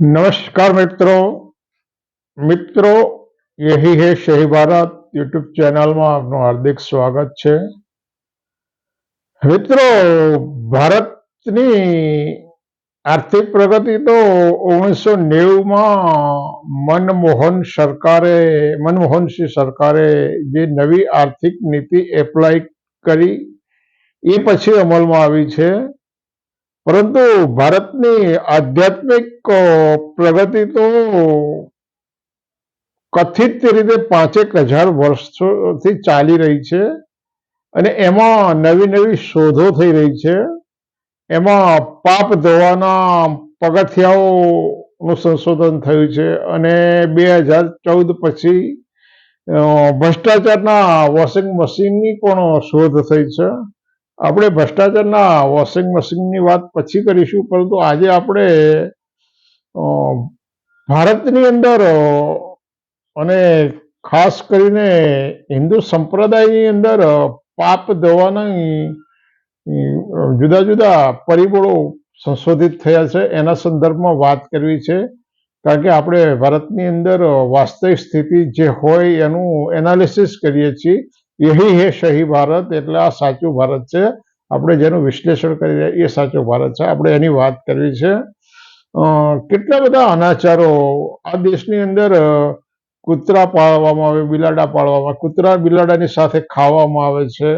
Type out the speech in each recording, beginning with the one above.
નમસ્કાર મિત્રો. મિત્રો, યહી હે શહી ભારત યુટ્યુબ ચેનલમાં આપનું હાર્દિક સ્વાગત છે. મિત્રો, ભારતની આર્થિક પ્રગતિ તો ઓગણીસો નેવુંમાં મનમોહન સરકારે, મનમોહનસિંહ સરકારે જે નવી આર્થિક નીતિ એપ્લાય કરી, એ પછી અમલમાં આવી છે. પરંતુ ભારતની આધ્યાત્મિક પ્રગતિ તો કથિત રીતે પાંચેક હજાર વર્ષોથી ચાલી રહી છે અને એમાં નવી નવી શોધો થઈ રહી છે. એમાં પાપ ધોવાના પગથિયાઓનું સંશોધન થયું છે અને બે હજાર ચૌદ પછી ભ્રષ્ટાચારના વોશિંગ મશીનની પણ શોધ થઈ છે. આપણે ભ્રષ્ટાચારના વોશિંગ મશીનની વાત પછી કરીશું, પરંતુ આજે આપણે ભારતની અંદર અને ખાસ કરીને હિન્દુ સંપ્રદાયની અંદર પાપ ધોવાના જુદા જુદા પરિબળો સંશોધિત થયા છે. એના સંદર્ભમાં વાત કરવી છે. કારણ કે આપણે ભારતની અંદર વાસ્તવિક સ્થિતિ જે હોય એનું એનાલિસિસ કરીએ છીએ. યહી હે સહી ભારત, એટલે આ સાચું ભારત છે. આપણે જેનું વિશ્લેષણ કરી રહ્યા એ સાચું ભારત છે. આપણે એની વાત કરવી છે. કેટલા બધા અનાચારો આ દેશની અંદર કૂતરા પાળવામાં આવે, બિલાડા પાળવામાં. કૂતરા બિલાડાની સાથે ખાવામાં આવે છે.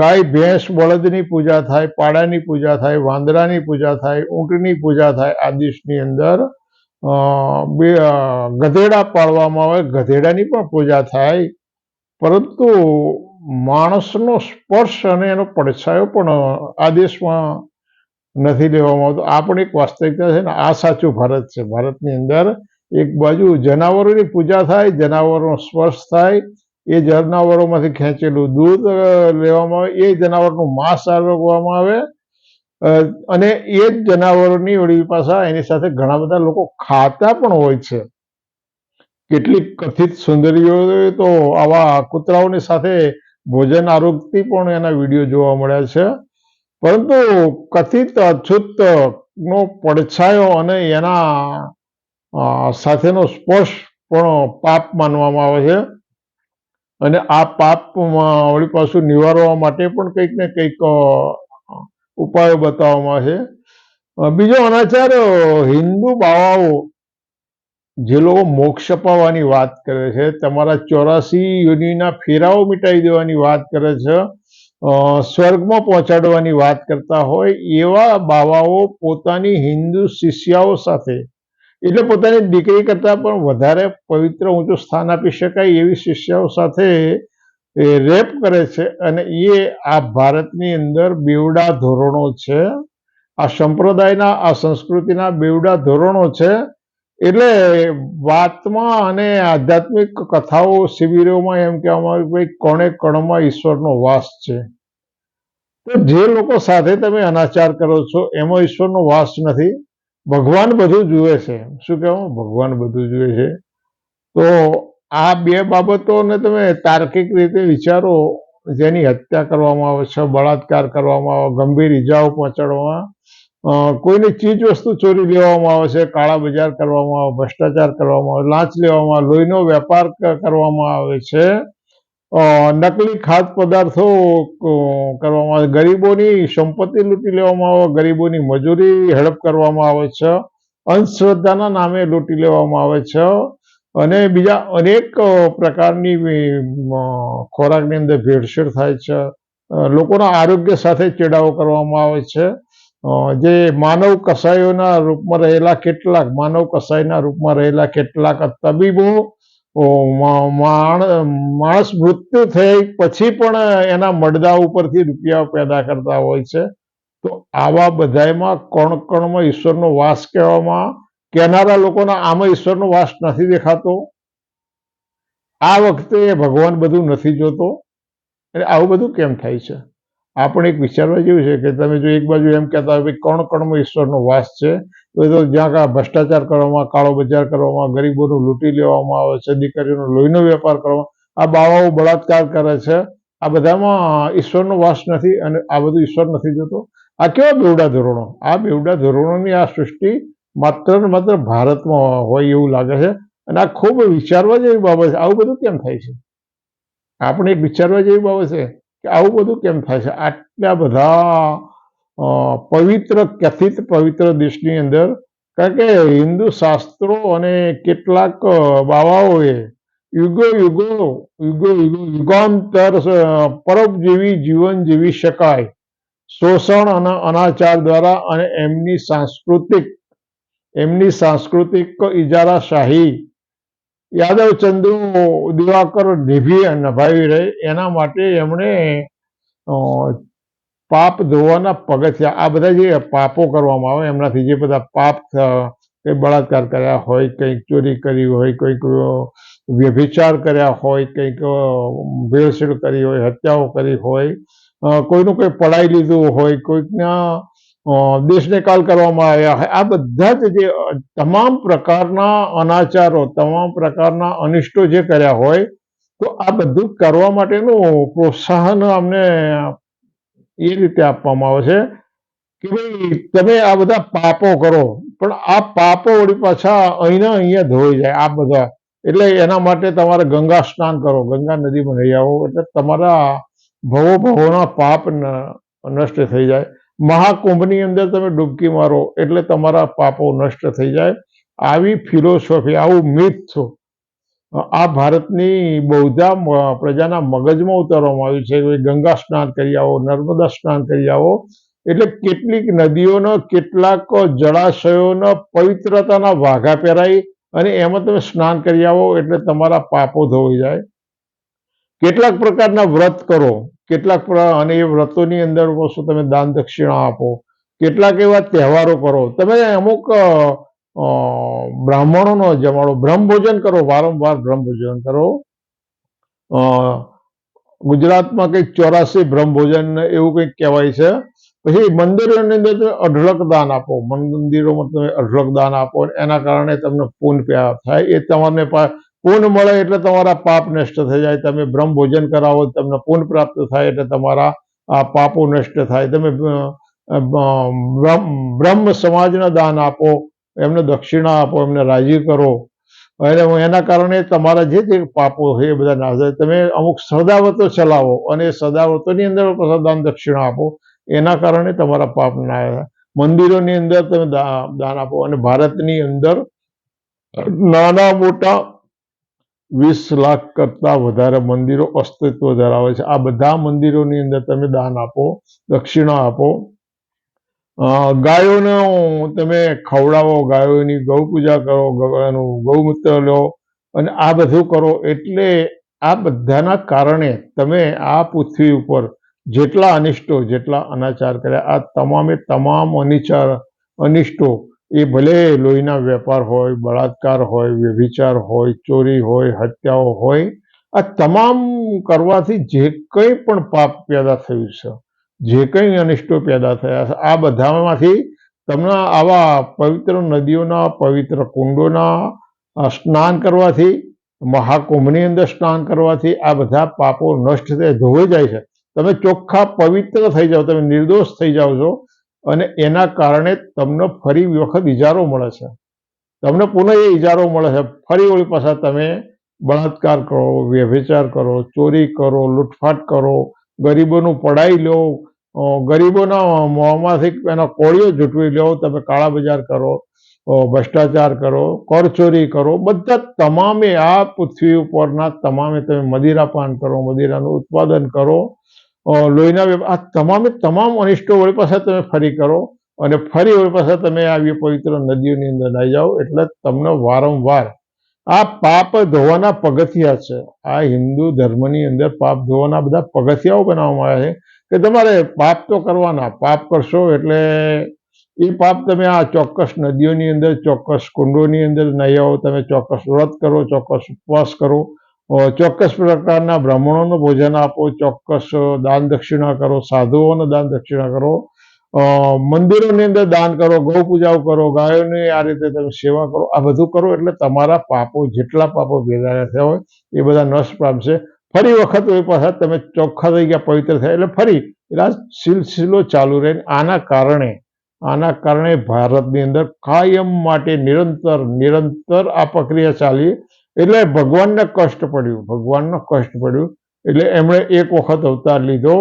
ગાય, ભેંસ, બળદની પૂજા થાય, પાડાની પૂજા થાય, વાંદરાની પૂજા થાય, ઊંટની પૂજા થાય આ દેશની અંદર. ગધેડા પાળવામાં આવે. ગધેડાની પણ પૂજા થાય. પરંતુ માણસનો સ્પર્શ અને એનો પડછાયો પણ આ દેશમાં નથી લેવામાં આવતો. આ પણ એક વાસ્તવિકતા છે ને, આ સાચું ભારત છે. ભારતની અંદર એક બાજુ જનાવરોની પૂજા થાય, જનાવરોનો સ્પર્શ થાય, એ જનાવરોમાંથી ખેંચેલું દૂધ લેવામાં આવે, એ જનાવરનું માંસ આરોગવામાં આવે અને એ જ જનાવરોની વળી પાછા એની સાથે ઘણા બધા લોકો ખાતા પણ હોય છે. કેટલીક કથિત સુંદરીઓ તો આવા કૂતરાઓની સાથે ભોજન આરોગતી પણ એના વીડિયો જોવા મળ્યા છે. પરંતુ કથિત અછૂત નો પડછાયો અને એના સાથેનો સ્પર્શ પણ પાપ માનવામાં આવે છે. અને આ પાપમાં વળી પાછું નિવારવા માટે પણ કંઈક ને કંઈક ઉપાયો બતાવવામાં આવે છે બીજો અનાચાર હિન્દુ બાવાઓ જે લોકો મોક્ષ અપાવવાની વાત કરે છે, તમારા ચોરાસી યોનિના ફેરાઓ મિટાવી દેવાની વાત કરે છે સ્વર્ગમાં પહોંચાડવાની વાત કરતા હોય, એવા બાવાઓ પોતાની હિન્દુ શિષ્યાઓ સાથે, એટલે પોતાની દીકરી કરતાં પણ વધારે પવિત્ર ઊંચું સ્થાન આપી શકાય એવી શિષ્યાઓ સાથે રેપ કરે છે અને એ આ ભારતની અંદર બેવડા ધોરણો છે. આ સંપ્રદાયના, આ સંસ્કૃતિના બેવડા ધોરણો છે. એટલે વાતમાં અને આધ્યાત્મિક કથાઓ શિબિરોમાં એમ કહેવામાં આવે કે ભાઈ કોણે કણમાં ઈશ્વરનો વાસ છે. તો જે લોકો સાથે તમે અનાચાર કરો છો, એમાં ઈશ્વરનો વાસ નથી. ભગવાન બધું જુએ છે. શું કહેવું ભગવાન બધું જુએ છે. તો આ બે બાબતોને તમે તાર્કિક રીતે વિચારો. જેની હત્યા કરવામાં આવે છે, બળાત્કાર કરવામાં આવે, ગંભીર ઈજાઓ પહોંચાડવામાં કોઈની ચીજ વસ્તુ ચોરી લેવામાં આવે છે, કાળા બજાર કરવામાં આવે, ભ્રષ્ટાચાર કરવામાં આવે, લાંચ લેવામાં લોહીનો વેપાર કરવામાં આવે છે. નકલી ખાદ્ય પદાર્થો કરવામાં આવે ગરીબોની સંપત્તિ લૂંટી લેવામાં આવે, ગરીબોની મજૂરી હડપ કરવામાં આવે છે. અંધશ્રદ્ધાના નામે લૂંટી લેવામાં આવે છે. અને બીજા અનેક પ્રકારની ખોરાકની અંદર ભેળસેળ થાય છે. લોકોના આરોગ્ય સાથે ચેડાઓ કરવામાં આવે છે. જે માનવ કસાયોના રૂપમાં રહેલા કેટલાક, માનવ કસાયના રૂપમાં રહેલા કેટલાક તબીબો માણ- માણસ મૃત્યુ થઈ પછી પણ એના મડદા ઉપરથી રૂપિયા પેદા કરતા હોય છે. તો આવા બધામાં કણ કણમાં ઈશ્વરનો વાસ કહેવામાં, કહેનારા લોકોના આમાં ઈશ્વરનો વાસ નથી દેખાતો. આ વખતે ભગવાન બધું નથી જોતો. એટલે આવું બધું કેમ થાય છે? આ પણ એક વિચારવા જેવું છે કે તમે જો એક બાજુ એમ કહેતા હોય કે કણ કણમાં ઈશ્વરનો વાસ છે, તો તો જ્યાં કાં ભ્રષ્ટાચાર કરવામાં, કાળો બજાર કરવામાં, ગરીબોનું લૂંટી લેવામાં આવે છે, દીકરીઓનો લોહીનો વેપાર કરવામાં, આ બાવાઓ બળાત્કાર કરે છે, આ બધામાં ઈશ્વરનો વાસ નથી અને આ બધું ઈશ્વર નથી જોતો. આ કેવા બેવડા ધોરણો? આ બેવડા ધોરણોની આ સૃષ્ટિ માત્ર ને માત્ર ભારતમાં હોય એવું લાગે છે અને આ ખૂબ વિચારવા જેવી બાબત છે. આવું બધું કેમ થાય છે? આપણે એક વિચારવા જેવી બાબત છે. કે આવું બધું કેમ થાય છે? આટલા બધા પવિત્ર, કથિત પવિત્ર દેશની અંદર, કારણ કે હિન્દુ શાસ્ત્રો અને કેટલાક બાવાઓએ યુગો યુગો યુગો યુગો યુગાંતર પરોપજીવી જીવન જીવી શકાય. શોષણ અને અનાચાર દ્વારા અને એમની સાંસ્કૃતિક એમની સાંસ્કૃતિક ઇજારાશાહી યાદવ ચંદુ, દિવાકર નિભી નભાવી રહે. એના માટે એમણે પાપ ધોવાના પગથિયા, આ બધા જે પાપો કરવામાં આવે, એમનાથી જે બધા પાપ કંઈ બળાત્કાર કર્યા હોય, કંઈક ચોરી કરી હોય, કંઈક વ્યભિચાર કર્યા હોય, કંઈક ભેળસેળ કરી હોય, હત્યાઓ કરી હોય કોઈનું કંઈ પડાઈ લીધું હોય, કોઈકના દેશને કાલ કરવામાં આવ્યા હોય આ બધા જ જે તમામ પ્રકારના અનાચારો, તમામ પ્રકારના અનિષ્ટો જે કર્યા હોય, તો આ બધું કરવા માટેનું પ્રોત્સાહન અમને એ રીતે આપવામાં આવે છે કે ભાઈ, તમે આ બધા પાપો કરો, પણ આ પાપો વળી પાછા અહીંના અહીંયા ધોઈ જાય આ બધા. એટલે એના માટે તમારે ગંગા સ્નાન કરો, ગંગા નદીમાં નહીં આવો, એટલે તમારા ભવો ભવોના પાપ નષ્ટ થઈ જાય. મહાકુંભની અંદર તમે ડૂબકી મારો એટલે તમારા પાપો નષ્ટ થઈ જાય. આવી ફિલોસોફી આવું મિથ આ ભારતની બૌદ્ધા પ્રજાના મગજમાં ઉતારવામાં આવ્યું છે. ગંગા સ્નાન કરી આવો, નર્મદા સ્નાન કરી આવો. એટલે કેટલીક નદીઓનો, કેટલાક જળાશયોના પવિત્રતાના વાઘા પહેરાય અને એમાં તમે સ્નાન કરી આવો એટલે તમારા પાપો ધોઈ જાય. કેટલાક પ્રકારના વ્રત કરો. કેટલાક અને એ વ્રતોની અંદર વસ્તુ તમે દાન દક્ષિણા આપો. કેટલાક એવા તહેવારો કરો. તમે અમુક બ્રાહ્મણોનો જમાડો. બ્રહ્મભોજન કરો. વારંવાર બ્રહ્મભોજન કરો. ગુજરાતમાં કંઈક ચોરાસી બ્રહ્મભોજન એવું કંઈક કહેવાય છે. પછી મંદિરોની અંદર તમે અઢળક દાન આપો. મંદિરોમાં તમે અઢળક દાન આપો એના કારણે તમને પ્રાપ્ત થાય. એ તમને પા- મળે એટલે તમારા પાપ નષ્ટ થઈ જાય. તમે બ્રહ્મ ભોજન કરાવો, તમને પુણ્ય પ્રાપ્ત થાય એટલે તમારા આ પાપો નષ્ટ થાય. તમે બ્રહ્મ સમાજને દાન આપો, એમને દક્ષિણા આપો, એમને રાજી કરો. એટલે એના કારણે તમારા જે જે પાપો છે એ બધા નાશ થાય. તમે અમુક સદાવતો ચલાવો અને એ સદાવતોની અંદર દાન દક્ષિણા આપો. એના કારણે તમારા પાપ ના થાય મંદિરોની અંદર તમે દાન આપો. અને ભારતની અંદર નાના મોટા વીસ લાખ કરતા વધારે મંદિરો અસ્તિત્વ ધરાવે છે. આ બધા મંદિરોની અંદર તમે દાન આપો, દક્ષિણા આપો. ગાયોને તમે ખવડાવો, ગાયોની ગૌ પૂજા કરો એનું ગૌમૂત્ર લો અને આ બધું કરો એટલે આ બધાના કારણે તમે આ પૃથ્વી ઉપર જેટલા અનિષ્ટો જેટલા અનાચાર કર્યા, આ તમામે તમામ અનિચાર, અનિષ્ટો એ ભલે લોહીના વેપાર હોય, બળાત્કાર હોય, વ્યભિચાર હોય, ચોરી હોય, હત્યાઓ હોય, આ તમામ કરવાથી જે કંઈ પણ પાપ પેદા થયું છે, જે કંઈ અનિષ્ટો પેદા થયા છે, આ બધામાંથી તમને આવા પવિત્ર નદીઓના, પવિત્ર કુંડોના સ્નાન કરવાથી, મહાકુંભની અંદર સ્નાન કરવાથી આ બધા પાપો નષ્ટ થઈ ધોવાઈ જાય છે. તમે ચોખ્ખા પવિત્ર થઈ જાઓ, તમે નિર્દોષ થઈ જાઓ છો અને એના કારણે તમને ફરી વખત ઇજારો મળે છે. તમને પુનઃ એ ઇજારો મળે છે. ફરી વળી પાછા તમે બળાત્કાર કરો, વ્યભિચાર કરો, ચોરી કરો, લૂંટફાટ કરો, ગરીબોનું પડાઈ લો ગરીબોના મોંમાંથી એના કોળીઓ જૂટવી લો, તમે કાળા બજાર કરો ભ્રષ્ટાચાર કરો કરચોરી કરો, બધા તમામે આ પૃથ્વી ઉપરના તમામે તમે મદિરાપાન કરો, મદિરાનું ઉત્પાદન કરો લોહીના આ તમામે, તમામ અનિષ્ટો વળી પાછા તમે ફરી કરો અને ફરી વળી પાછા તમે આવી પવિત્ર નદીઓની અંદર નાહી જાઓ એટલે તમને વારંવાર આ પાપ ધોવાના પગથિયા છે. આ હિન્દુ ધર્મની અંદર પાપ ધોવાના બધા પગથિયાઓ બનાવવામાં આવ્યા છે કે તમારે પાપ તો કરવાના, પાપ કરશો એટલે એ પાપ તમે આ ચોક્કસ નદીઓની અંદર, ચોક્કસ કુંડોની અંદર નહીં આવો, તમે ચોક્કસ વ્રત કરો, ચોક્કસ ઉપવાસ કરો ચોક્કસ પ્રકારના બ્રાહ્મણોનું ભોજન આપો, ચોક્કસ દાન દક્ષિણા કરો, સાધુઓને દાન દક્ષિણા કરો મંદિરોની અંદર દાન કરો, ગૌ પૂજાઓ કરો, ગાયોની આ રીતે તમે સેવા કરો, આ બધું કરો એટલે તમારા પાપો, જેટલા પાપો ભેગા થયા હોય એ બધા નષ્ટ પામશે. ફરી વખત એ પાછા તમે ચોખ્ખા થઈ ગયા, પવિત્ર થયા એટલે ફરી એટલે આ સિલસિલો ચાલુ રહે. આના કારણે આના કારણે ભારતની અંદર કાયમ માટે નિરંતર નિરંતર આ પ્રક્રિયા ચાલી એટલે ભગવાનને કષ્ટ પડ્યું, ભગવાનનો કષ્ટ પડ્યું. એટલે એમણે એક વખત અવતાર લીધો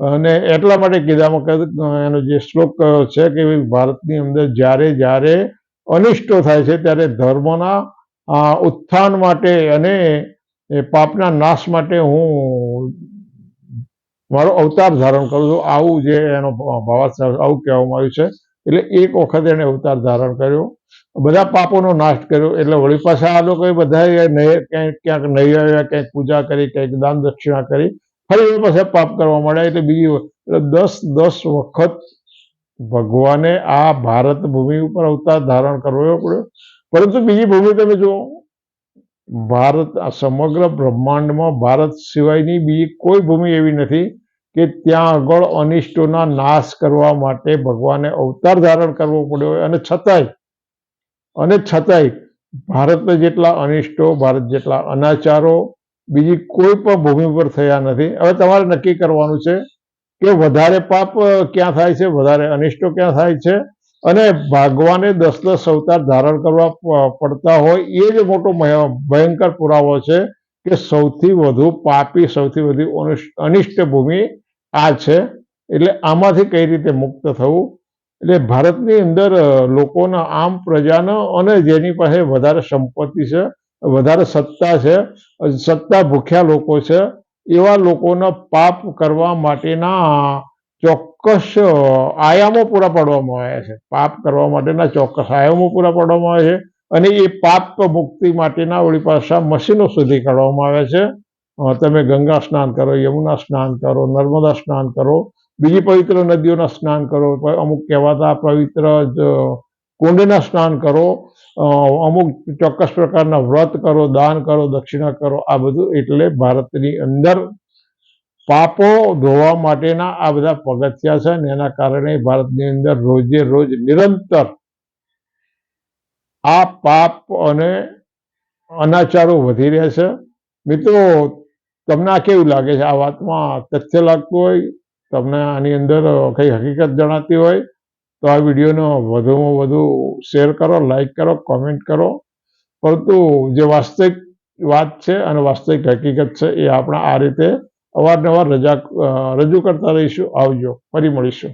અને એટલા માટે કીધામાં એનો જે શ્લોક છે કે ભારતની અંદર જ્યારે જ્યારે અનિષ્ટો થાય છે, ત્યારે ધર્મના ઉત્થાન માટે અને પાપના નાશ માટે હું મારો અવતાર ધારણ કરું છું. આવું જે એનો ભાવાર્થ, આવું કહેવામાં આવ્યું છે. એટલે એક વખત એને અવતાર ધારણ કર્યો. બધા પાપોનો નાશ કર્યો. એટલે વળી પાછા આ લોકોએ બધા ક્યાંક ક્યાંક નહીં આવ્યા, ક્યાંક પૂજા કરી, ક્યાંક દાન દક્ષિણા કરી. ફરી એ પાછા પાપ કરવા માંડ્યા એટલે બીજી એટલે દસ દસ વખત ભગવાને આ ભારત ભૂમિ ઉપર અવતાર ધારણ કરવો પડ્યો. પરંતુ બીજી ભૂમિ તમે જુઓ. ભારત, આ સમગ્ર બ્રહ્માંડમાં ભારત સિવાયની બીજી કોઈ ભૂમિ એવી નથી. કે ત્યાં આગળ અનિષ્ટોના નાશ કરવા માટે ભગવાને અવતાર ધારણ કરવો પડ્યો હોય. અને છતાંય અને છતાંય ભારતને જેટલા અનિષ્ટો, ભારત જેટલા અનાચારો બીજી કોઈ પણ ભૂમિ પર થયા નથી. હવે તમારે નક્કી કરવાનું છે કે વધારે પાપ ક્યાં થાય છે, વધારે અનિષ્ટો ક્યાં થાય છે? અને ભાગવાને દસ દસ અવતાર ધારણ કરવા પડતા હોય એ જ મોટો ભયંકર પુરાવો છે કે સૌથી વધુ પાપી, સૌથી વધુ અનિષ્ટ- ભૂમિ આ છે. એટલે આમાંથી કઈ રીતે મુક્ત થવું? એટલે ભારતની અંદર લોકોના આમ પ્રજાનો અને જેની પાસે વધારે સંપત્તિ છે, વધારે સત્તા છે, સત્તા ભૂખ્યા લોકો છે, એવા લોકોના પાપ કરવા માટેના ચોક્કસ આયામો પૂરા પાડવામાં આવ્યા છે. પાપ કરવા માટેના ચોક્કસ આયામો પૂરા પાડવામાં આવ્યા છે. અને એ પાપ મુક્તિ માટેના વળી પાછા મશીનો સુધી કાઢવામાં આવ્યા છે. તમે ગંગા સ્નાન કરો, યમુના સ્નાન કરો, નર્મદા સ્નાન કરો, બીજી પવિત્ર નદીઓના સ્નાન કરો અમુક કહેવાતા પવિત્ર કુંડના સ્નાન કરો અમુક ચોક્કસ પ્રકારના વ્રત કરો, દાન કરો, દક્ષિણા કરો, આ બધું એટલે ભારતની અંદર પાપો ધોવા માટેના આ બધા પગથિયા છે અને એના કારણે ભારતની અંદર રોજે રોજ નિરંતર આ પાપ અને અનાચારો વધી રહ્યા છે. મિત્રો તમને આ કેવું લાગે છે? આ વાતમાં તથ્ય લાગતું હોય, તમને આની અંદર કંઈ હકીકત જણાતી હોય, તો આ વિડીયોનો વધુમાં વધુ શેર કરો, લાઈક કરો, કોમેન્ટ કરો. પરંતુ જે વાસ્તવિક વાત છે અને વાસ્તવિક હકીકત છે, એ આપણે આ રીતે અવારનવાર રજા રજૂ કરતા રહીશું. આવજો. ફરી મળીશું.